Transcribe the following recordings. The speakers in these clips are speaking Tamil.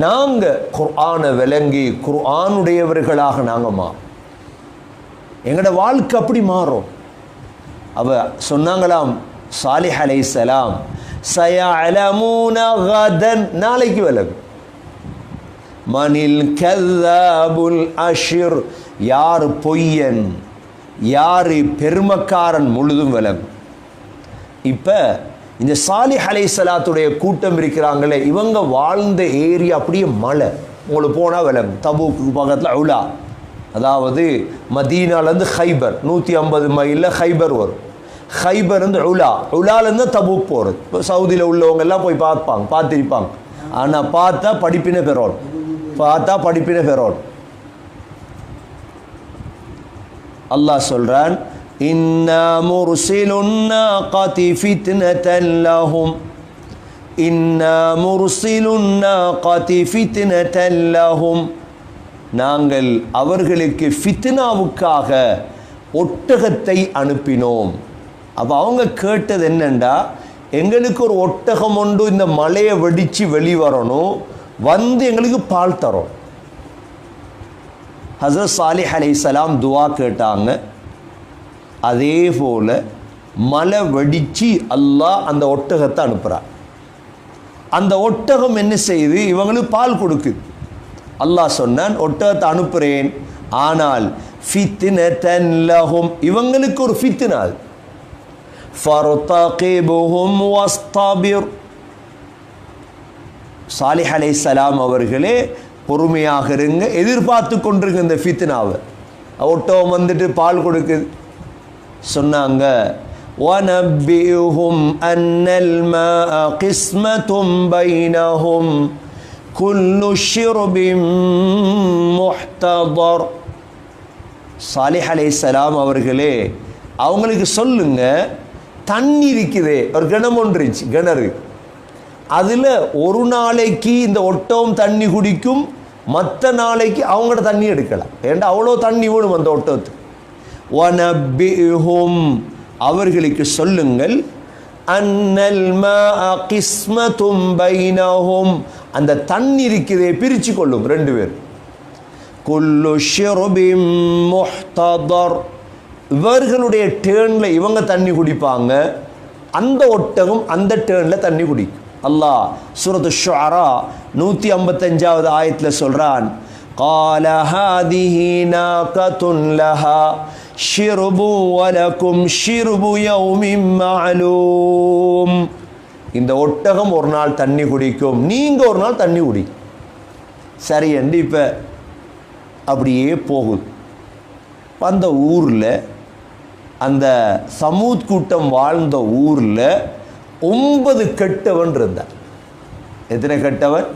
நாங்கள் குர்ஆனை விளங்கி குர்ஆனுடையவர்களாக நாங்கள் எங்களோட வாழ்க்கை அப்படி மாறும். அவ சொன்னாங்களாம் சாலிஹ் அலைஹிஸ்ஸலாம் சயஅலமூன நாளைக்கு விலகு மணில் கல்லாபுல் அஷிர். யார் பொய்யன் யார் பெருமக்காரன் முழுதும் விலகும் இப்போ இந்த சாலி அலைஹிஸ்ஸலாத்துடைய கூட்டம் இருக்கிறாங்களே இவங்க வாழ்ந்த ஏரியா அப்படியே மலை. உங்களுக்கு போனால் விளங்கும். தபூக்கு பக்கத்தில் உலா அதாவது மதீனாலேருந்து ஹைபர் நூற்றி ஐம்பது மைலில் ஹைபர் வரும். ஹைபர் வந்து உலா உலாலேருந்து தபுக் போகிறது இப்போ சவுதியில் உள்ளவங்க எல்லாம் போய் பார்ப்பாங்க பார்த்துருப்பாங்க. ஆனால் பார்த்தா படிப்பின பெறோன். பார்த்தா படிப்பின பெறோன். அல்லாஹ் சொல்கிறான் إنا مرسل الناقة فتنة لهم إنا مرسل الناقة فتنة لهم நாங்கள் அவர்களுக்கு ஃபித்னாவுக்காக ஒட்டகத்தை அனுப்பினோம் அப்போ அவங்க கேட்டது என்னென்னா எங்களுக்கு ஒரு ஒட்டகம் ஒன்று இந்த மலையை வெடித்து வெளிவரணும் வந்து எங்களுக்கு பால் தரும் ஹசரத் சாலிஹ் சலாம் துவா கேட்டாங்க அதே போல் மலை வடித்து அல்லாஹ் அந்த ஒட்டகத்தை அனுப்புகிறார் அந்த ஒட்டகம் என்ன செய்யுது இவங்களுக்கு பால் கொடுக்குது அல்லாஹ் சொன்னான் ஒட்டகத்தை அனுப்புகிறேன் ஆனால் ஃபித்னதன் லஹும். இவங்களுக்கு ஒரு ஃபித்னா அது. ஃபர்தகிபுஹும் வஸ்தபிர். சாலிஹ் சலாம் அவர்களே பொறுமையாக இருங்க. எதிர்பார்த்து கொண்டிருக்க இந்த ஃபித்னாவை. ஒட்டகம் வந்துட்டு பால் கொடுக்குது. சொன்னாங்க وَنَبِّئُهُمْ أَنَّ الْمَاءَ قِسْمَةٌ بَيْنَهُمْ كُلُّ شِرْبٍ مُحْتَضَرٌ சாலிஹ் அலைஹிஸ்ஸலாம் அவர்களே அவங்களுக்கு சொல்லுங்க தண்ணி இருக்குதே ஒரு கிணம் ஒன்று இருந்துச்சு கிணறு அதில் ஒரு நாளைக்கு இந்த ஒட்டகம் தண்ணி குடிக்கும் மற்ற நாளைக்கு அவங்களோட தண்ணி எடுக்கலாம் ஏன்டா அவ்வளோ தண்ணி வேணும் அந்த ஒட்டகத்துக்கு வனபிஹும் அவர்களுக்கு சொல்லுங்கள் அன்னல் மா கிஸ்ம தும்பைனஹும் அந்த தண்ணி இருக்கிறதே பிரித்து கொள்ளும் ரெண்டு பேர் குல்லு ஷிருபிம் முஹ்தபர் இவர்களுடைய டேர்னில் இவங்க தண்ணி குடிப்பாங்க அந்த ஒட்டகம் அந்த டேர்னில் தண்ணி குடிக்கும். அல்லாஹ் சூரத்து ஷுஅரா நூற்றி ஐம்பத்தஞ்சாவது ஆயத்தில் சொல்கிறான் காலஹாதிஹி நாகத்துன் லஹா. ஷிருபு வலக்கும் ஷிருபு யௌமிம் மஅலூம் இந்த ஒட்டகம் ஒரு நாள் தண்ணி குடிக்கும். நீங்கள் ஒரு நாள் தண்ணி குடி. சரி என்று இப்போ? அப்படியே போகுது. வந்த ஊரில் அந்த சமூத் கூட்டம் வாழ்ந்த ஊரில் ஒன்பது கெட்டவன் இருந்தான் எத்தனை கெட்டவன்?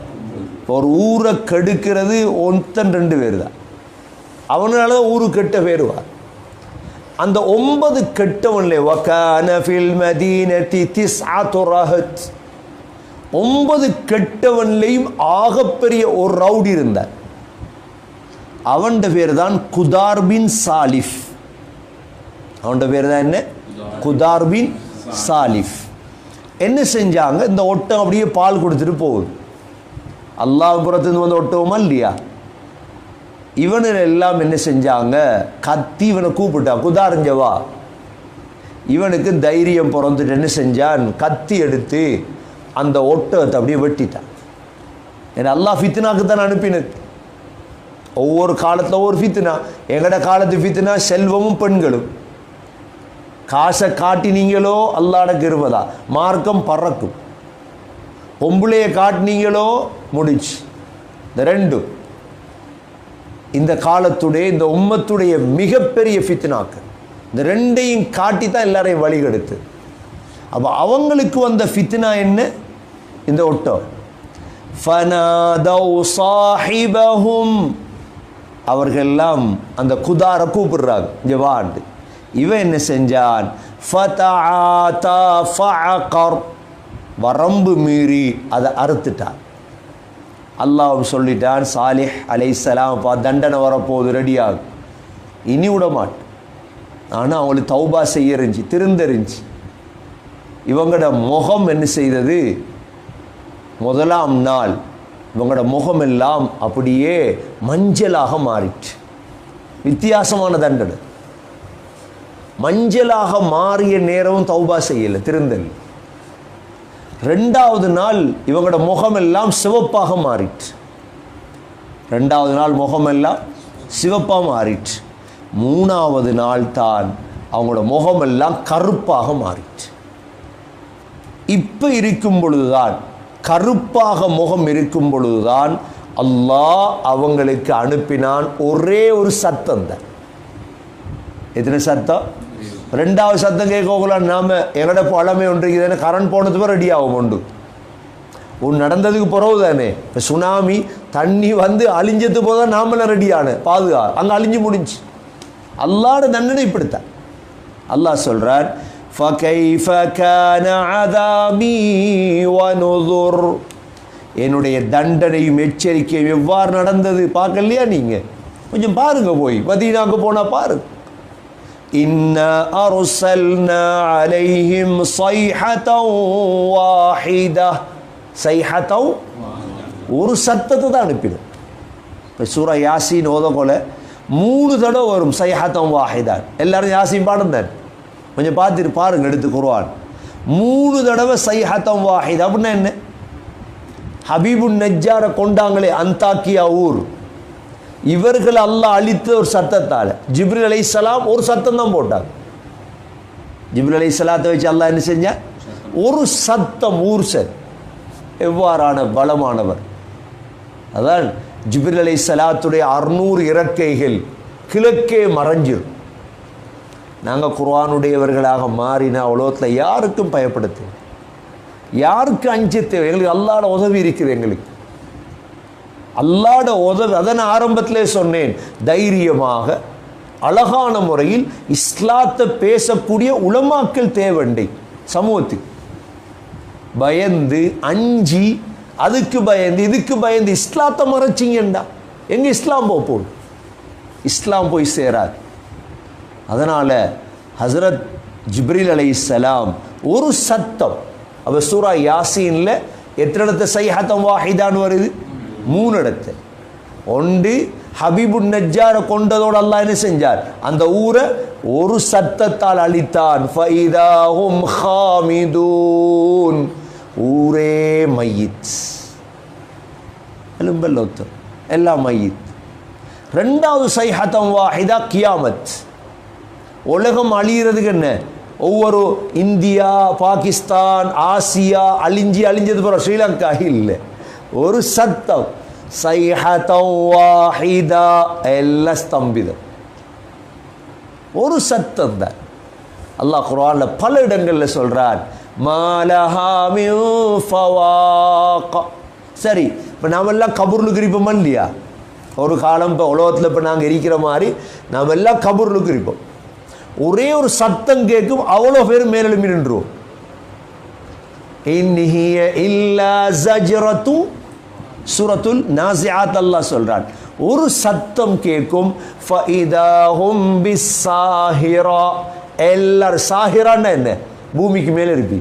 ஒரு ஊரை கெடுக்கிறது ஒருத்தன் ரெண்டு பேர் தான். அவனால ஊருக்கு கெட்ட பேருவார் அந்த ஒன்பது கெட்டவன்ல வக்கான ஃபில் மதீனத்தி திஸ்ஆத்து ரஹத். ஒன்பது கெட்டவன்லையும் ஆகப்பெரிய ஒரு ரவுடி இருந்தார். அவன் பேர் தான் குதார் பின் சாலிஃப். அவன் பேர் தான் என்ன? குதார் பின் சாலிஃப். என்ன செஞ்சாங்க? இந்த ஒட்டம் அப்படியே பால் கொடுத்துட்டு போகுது. அல்லாஹ் புறத்துலேருந்து வந்த ஒட்டகமா இல்லையா? இவனு எல்லாம் என்ன செஞ்சாங்க? கத்தி இவனை கூப்பிட்டா குதாரிஞ்சவா இவனுக்கு தைரியம் பிறந்துட்டு என்ன செஞ்சான்? கத்தி எடுத்து அந்த ஒட்டகத்தை அப்படியே வெட்டிட்டான். ஏன்னா அல்லாஹ் ஃபித்னாக்கு தான் அனுப்பினது. ஒவ்வொரு காலத்தில் ஒவ்வொரு ஃபித்னா. எங்கட காலத்து ஃபித்னா செல்வமும் பெண்களும். காசை காட்டினீங்களோ அல்லாட கிருபதா. மார்க்கம் பறக்கும். பொம்பளையை காட்டினீங்களோ முடிச்சு இந்த ரெண்டும். இந்த காலத்துடைய இந்த உம்மத்துடைய மிகப்பெரிய ஃபித்னாக்கு. இந்த ரெண்டையும் காட்டி தான் எல்லாரையும் வழிகெடுத்து. அப்போ அவங்களுக்கு வந்த ஃபித்னா என்ன? இந்த ஒட்டம். ஃபனாதௌ சாஹிபஹும். அவர்களெல்லாம் அந்த குதாரை கூப்பிடுறாங்க இங்கே வாண்டு இவன் என்ன செஞ்சான்? ஃபதஆதா ஃபஅகர். வரம்பு மீறி அதை அறுத்துட்டான். அல்லாஹ் சொல்லிட்டான் சாலிஹ் அலைசலாம் பா தண்டனை வரப்போகுது ரெடியாகும் இனி விட மாட்டேன். ஆனால் அவங்களுக்கு தௌபா செய்ய இருந்துச்சு திருந்தறிஞ்சு இவங்களோட முகம் என்ன செய்தது? முதலாம் நாள் இவங்களோட முகம் எல்லாம் அப்படியே மஞ்சளாக மாறிட்டு. வித்தியாசமான தண்டனை. மஞ்சளாக மாறிய நேரமும் தௌபா செய்யலை திருந்தல். ரெண்டாவது நாள் இவங்களோட முகமெல்லாம் சிவப்பாக மாறிட்டு ரெண்டாவது நாள் முகமெல்லாம் சிவப்பாக மாறிட்டு மூணாவது நாள் தான் அவங்களோட முகமெல்லாம் கருப்பாக மாறிட்டு இப்போ இருக்கும் பொழுதுதான் கருப்பாக முகம் இருக்கும் பொழுதுதான் அல்லாஹ் அவங்களுக்கு அனுப்பினான் ஒரே ஒரு சத்தம் தான். எத்தனை சத்தம்? ரெண்டாவது சத்தம் கேட்கக்குள்ள நாம எங்கட பழமை ஒன்றுக்குதுன்னு கரண்ட் போனதுக்கு ரெடி ஆகும் உண்டு ஒன்று நடந்ததுக்கு பிறகு தானே இப்போ சுனாமி தண்ணி வந்து அழிஞ்சது போது தான் நாமெல்லாம் ரெடியான பாதுகா அங்கே அழிஞ்சு முடிஞ்சு அல்லாட தண்டனை இப்படித்தான் அல்லாஹ் சொல்றார் فَكَيْفَ كَانَ عَذَابِي وَنُذُرْ என்னுடைய தண்டனையும் எச்சரிக்கையும் எவ்வாறு நடந்தது பார்க்கலையா நீங்க கொஞ்சம் பாருங்க போய் மதீனாக்கு போனா பாருங்க إنا أرسلنا عليهم صيحة واحدة صيحة ஒரு சத்தத்தை தான் அனுப்பினோம் இப்போ சூரா யாசின் ஓதக்கொல மூணு தடவை வரும் சைஹத்தம் வாஹிதான் எல்லாரும் யாசின் பாடம் தான் கொஞ்சம் பார்த்துட்டு பாருங்க எடுத்து குருவான் மூணு தடவை சைஹத்தம் வாஹித் அப்படின்னா என்ன ஹபீபுன் நஜ்ஜாரை கொண்டாங்களே அந்தாக்கியா ஊர் இவர்கள் அல்லாஹ் அழித்த ஒரு சத்தத்தால். ஜிப்ரில் சலாம் ஒரு சத்தம் தான் போட்டாங்க. ஜிப்ரில் சலாத்தை வச்சு அல்லாஹ் என்ன செஞ்சா? ஒரு சத்தம் ஊர் சார் எவ்வாறான பலமானவர் அதான் ஜிப்ரில் சலாத்துடைய அறுநூறு இறக்கைகள் கிழக்கே மறைஞ்சிடும் நாங்கள் குர்ஆனுடையவர்களாக மாறினா உலகத்தில் யாருக்கும் பயப்படுத்து யாருக்கு அஞ்சு தேவை? எங்களுக்கு அல்லாட உதவி இருக்குது எங்களுக்கு. அல்லாட உதவி அதன் ஆரம்பத்திலே சொன்னேன். தைரியமாக அழகான முறையில் இஸ்லாத்தை பேசக்கூடிய உளமாக்கள் தேவண்டை சமூகத்துக்கு பயந்து அஞ்சி அதுக்கு பயந்து இதுக்கு பயந்து இஸ்லாத்தை மறைச்சிங்கண்டா. எங்க இஸ்லாம் போக போகுது இஸ்லாம் போய் சேராது. அதனால் ஹசரத் ஜிப்ரில் அலைஹிஸ்ஸலாம் ஒரு சத்தம். அவ சூரா யாசின்ல எத்தனை இடத்த சைஹத்தம் வாஹிதான்னு வருது? மூணு இடத்து ஒன்று ஹபீபு நஜ்ஜாரை கொண்டதோடு அல்லாஹ் என்ன செஞ்சார்? அந்த ஊரை ஒரு சத்தத்தால் அழித்தான். ஹாமிதூன். ஊரே மையித். எலும்பல்ல ஒத்தர் எல்லாம் மையித். ரெண்டாவது சைஹத்தம் வாஹிதா கியாமத். உலகம் அழிகிறதுக்கு என்ன? ஒவ்வொரு இந்தியா பாகிஸ்தான் ஆசியா அழிஞ்சி அழிஞ்சது போகிற ஸ்ரீலங்கா இல்லை ஒரு சத்தம் சைஹத்தம் எல்லாம் ஸ்தம்பிதம் ஒரு சத்தம் தான் அல்லாஹ் குரான்ல பல இடங்களில் சொல்றான் சரி இப்போ நாமெல்லாம் கபூர்லுக்கு இருப்போமா இல்லையா ஒரு காலம் இப்போ உலகத்தில் இப்போ நாங்கள் இருக்கிற மாதிரி நாம் எல்லாம் கபூர்லுக்கு இருப்போம் ஒரே ஒரு சத்தம் கேட்கும் அவ்வளோ பேர் மேலெழும்பி நின்றுவோம் இன்னிய இல்லா ஜஜரத்தும் சூரத்துல் நாசியாத் அல்லாஹ் சொல்றான். ஒரு சத்தம் கேட்கும் ஃபஇதாஹும் சாஹிரா எல்லாரும் சாஹிரான்னா என்ன? பூமிக்கு மேலே இருப்பி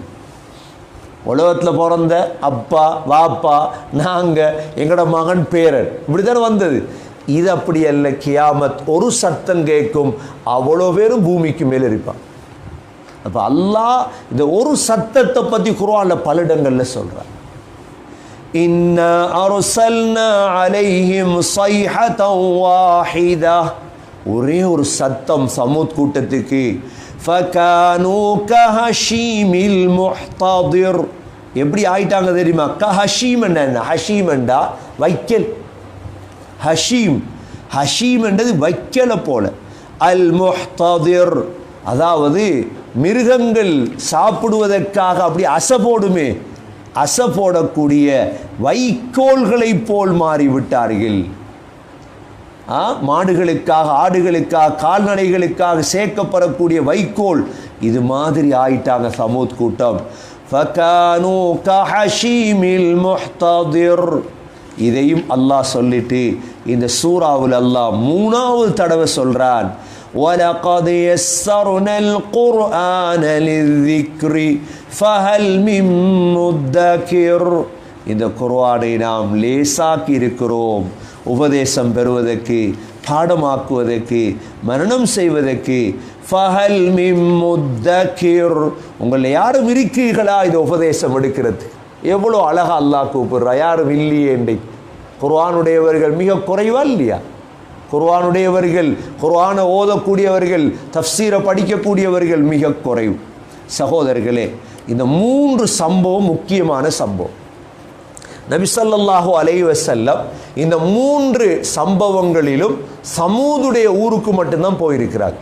உலகத்தில் பிறந்த அப்பா வாப்பா நாங்கள் எங்களோட மகன் பேரன் இப்படி தானே வந்தது. இது அப்படி அல்ல கியாமத் ஒரு சத்தம் கேட்கும் அவ்வளோ பேரும் பூமிக்கு மேலே இருப்பான் அப்போ அல்லாஹ் இந்த ஒரு சத்தத்தை பற்றி குர்ஆன்ல பல இடங்களில் சொல்கிறான் ஒரே ஒரு சத்தம் சமூத் கூட்டத்துக்கு. எப்படி ஆயிட்டாங்க தெரியுமா? க ஹஷீம் என்ன? ஹஷீம் என்றா? வைக்கல். ஹஷீம். ஹஷீம் என்றது வைக்கலை போல. அல் முஹ்ததிர். அதாவது மிருகங்கள் சாப்பிடுவதற்காக அப்படி அசை போடுமே. அசப்போடக்கூடிய வைக்கோல்களைப் போல் மாறிவிட்டார்கள். மாடுகளுக்காக ஆடுகளுக்காக கால்நடைகளுக்காக சேர்க்கப்படக்கூடிய வைக்கோல். இது மாதிரி ஆயிட்டாங்க சமூத் கூட்டம். இதையும் அல்லாஹ் சொல்லிட்டு இந்த சூறாவில் அல்லாஹ் மூணாவது தடவை சொல்றான். وَلَقَدْ يَسَّرْنَا الْقُرْآنَ لِلذِّكْرِ فَهَلْ مِن مُدَّكِرٍ இந்த குர்ஆனை நாம் லேசாக்கி இருக்கிறோம் உபதேசம் பெறுவதற்கு பாடமாக்குவதற்கு மரணம் செய்வதற்கு ஃபஹல் மிம் முத்தகிர் உங்களை யாரும் இருக்கிறீர்களா இந்த உபதேசம் எடுக்கிறது எவ்வளோ அழகா அல்லாஹ் கூப்பிடுறா யாரும் இல்லையே இன்றைக்கு குர்ஆனுடையவர்கள் மிக குறைவா இல்லையா குர்ஆனுடையவர்கள் குர்ஆனை ஓதக்கூடியவர்கள் தஃப்சீரை படிக்கக்கூடியவர்கள் மிக குறைவு. சகோதரர்களே இந்த மூன்று சம்பவம் முக்கியமான சம்பவம். நபிசல்லாஹு ஸல்லல்லாஹு அலைஹி இந்த மூன்று சம்பவங்களிலும் சமூதுடைய ஊருக்கு மட்டும்தான் போயிருக்கிறார்.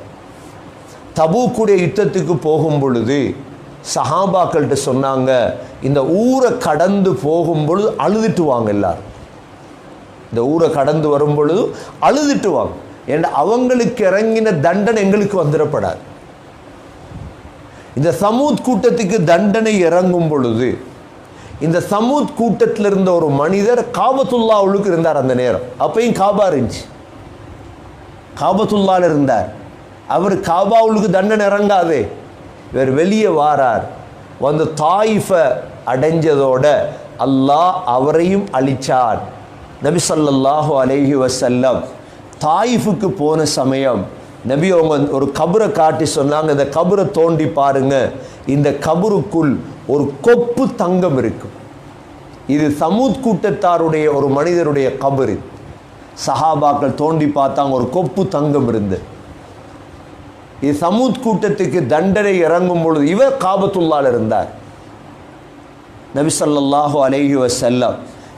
தபூக்குடைய யுத்தத்துக்கு போகும் பொழுது சஹாபாக்கள்கிட்ட சொன்னாங்க இந்த ஊரை கடந்து போகும் பொழுது அழுதுட்டு வாங்க எல்லாரும். இந்த ஊரை கடந்து வரும் பொழுது அழுதுட்டு வாங்க ஏன்னா அவங்களுக்கு இறங்கின தண்டனை எங்களுக்கு வந்துடப்படாது. இந்த சமூத் கூட்டத்துக்கு தண்டனை இறங்கும் பொழுது இந்த சமூத் கூட்டத்தில் இருந்த ஒரு மனிதர் காபத்துல்லா உள்ளுக்கு இருந்தார் அந்த நேரம். அப்பயும் காபா இருந்துச்சு. காபத்துல்லால இருந்தார். அவர் காபா உள்ளுக்கு தண்டனை இறங்காதே. இவர் வெளியே வாரார். வந்து தாயிஃபை அடைஞ்சதோட அல்லாஹ் அவரையும் அழிச்சார் நபி ஸல்லல்லாஹு அலைஹி தாயிஃபுக்கு போன சமயம் நபி அவங்க ஒரு கபரை காட்டி சொன்னாங்க இந்த கபரை தோண்டி பாருங்க இந்த கபருக்குள் ஒரு கொப்பு தங்கம் இருக்கும் இது சமூத் கூட்டத்தாருடைய ஒரு மனிதருடைய கபரு சஹாபாக்கள் தோண்டி பார்த்தாங்க ஒரு கொப்பு தங்கம் இருந்து. இது சமூத் கூட்டத்துக்கு தண்டனை இறங்கும் பொழுது இவர் காபத்துள்ளால் இருந்தார். நபி ஸல்லல்லாஹு அலைஹி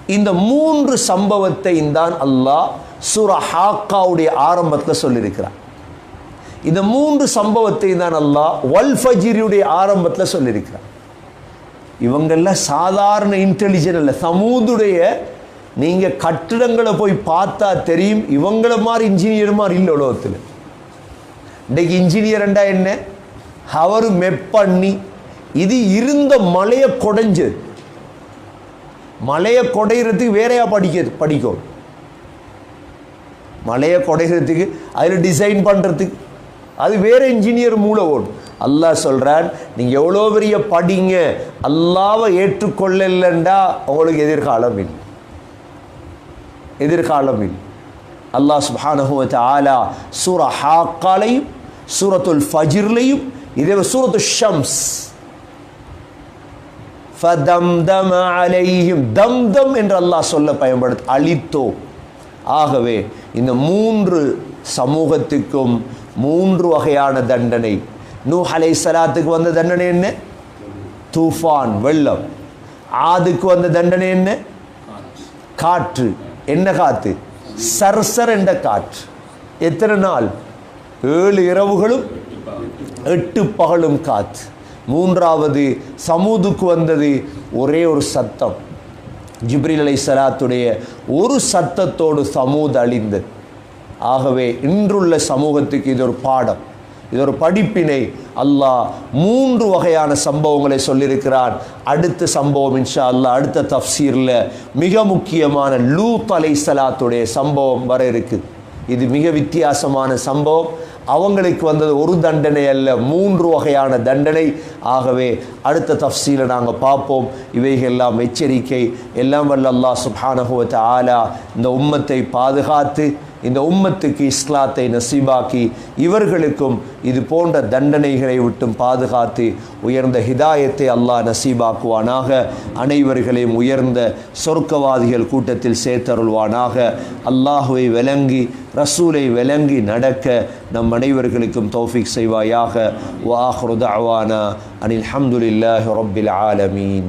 இந்த மூன்று சம்பவத்தை தான் அல்லாஹ் சூரா ஹாக்காவுடைய ஆரம்பத்தில் சொல்லியிருக்கிறார் இந்த மூன்று சம்பவத்தை தான் அல்லாஹ் வல்ஃபஜிரியுடைய ஆரம்பத்தில் சொல்லியிருக்கிறார் இவங்கெல்லாம் சாதாரண இன்டெலிஜென்ட் இல்லை சமூதுடைய நீங்கள் கட்டிடங்களை போய் பார்த்தா தெரியும் இவங்கள மாதிரி இன்ஜினியர் மாதிரி இல்லை உலகத்தில். இன்றைக்கு இன்ஜினியர்ண்டா என்ன? அவர் மெப் பண்ணி இது இருந்த மலையை கொடைஞ்சு மலையை கொடைகிறதுக்கு வேறையா படிக்க படிக்கும். மலையை கொடைகிறதுக்கு அதில் டிசைன் பண்ணுறதுக்கு அது வேறு இன்ஜினியர் மூளை ஓடும். அல்லாஹ் சொல்கிறார் நீங்கள் எவ்வளோ பெரிய படிங்க அல்லாவை ஏற்றுக்கொள்ளலண்டா உங்களுக்கு எதிர்காலம் இல்லை. எதிர்காலம் இல்லை. அல்லாஹ் சுப்ஹானஹு ஆலா சூர ஹாக்காலையும் சூரத்துல் ஃபஜிர்லையும் இதே சூரத்து ஷம்ஸ். ஃபதம்தம அலைஹிம். தம் என்று அல்லாஹ் சொல்ல பயன்படுத்த அழித்தோம் ஆகவே இந்த மூன்று சமூகத்துக்கும் மூன்று வகையான தண்டனை. நூ அலை சலாத்துக்கு வந்த தண்டனை என்ன? தூஃபான் வெள்ளம். ஆதுக்கு வந்த தண்டனை என்ன? காற்று. என்ன காத்து? சர்சர் என்ற காற்று. எத்தனை நாள்? ஏழு இரவுகளும் எட்டு பகலும் காத்து. மூன்றாவது சமூதுக்கு வந்தது ஒரே ஒரு சத்தம். ஜிப்ரில் அலை சலாத்துடைய ஒரு சத்தத்தோடு சமூத் அழிந்தது. ஆகவே இன்றுள்ள சமூகத்துக்கு இது ஒரு பாடம். இது ஒரு படிப்பினை. அல்லாஹ் மூன்று வகையான சம்பவங்களை சொல்லியிருக்கிறான். அடுத்த சம்பவம் இன்ஷா அல்லாஹ் அடுத்த தஃப்சீரில் மிக முக்கியமான லூத் அலை சலாத்துடைய சம்பவம் வர இருக்குது. இது மிக வித்தியாசமான சம்பவம். அவங்களுக்கு வந்தது ஒரு தண்டனை அல்ல மூன்று வகையான தண்டனை. ஆகவே அடுத்த தஃப்சீலை நாங்கள் பார்ப்போம். இவைகள்லாம் எச்சரிக்கை. எல்லாம் வல்ல அல்லாஹ் சுப்ஹானஹுவத் ஆலா இந்த உம்மத்தை பாதுகாத்து இந்த உம்மத்துக்கு இஸ்லாத்தை நசீபாக்கி இவர்களுக்கும் இது போன்ற தண்டனைகளை விட்டும் பாதுகாத்து உயர்ந்த ஹிதாயத்தை அல்லாஹ் நசீபாக்குவானாக. அனைவர்களையும் உயர்ந்த சொர்க்கவாதிகள் கூட்டத்தில் சேர்த்தருள்வானாக. அல்லாஹுவை விளங்கி ரசூலை விளங்கி நடக்க நம் அனைவர்களுக்கும் தௌஃபிக் செய்வாயாக. வாஹ்ருதாவானா அனில் ஹம்துலில்லாஹி ரொப்பில் ஆலமீன்.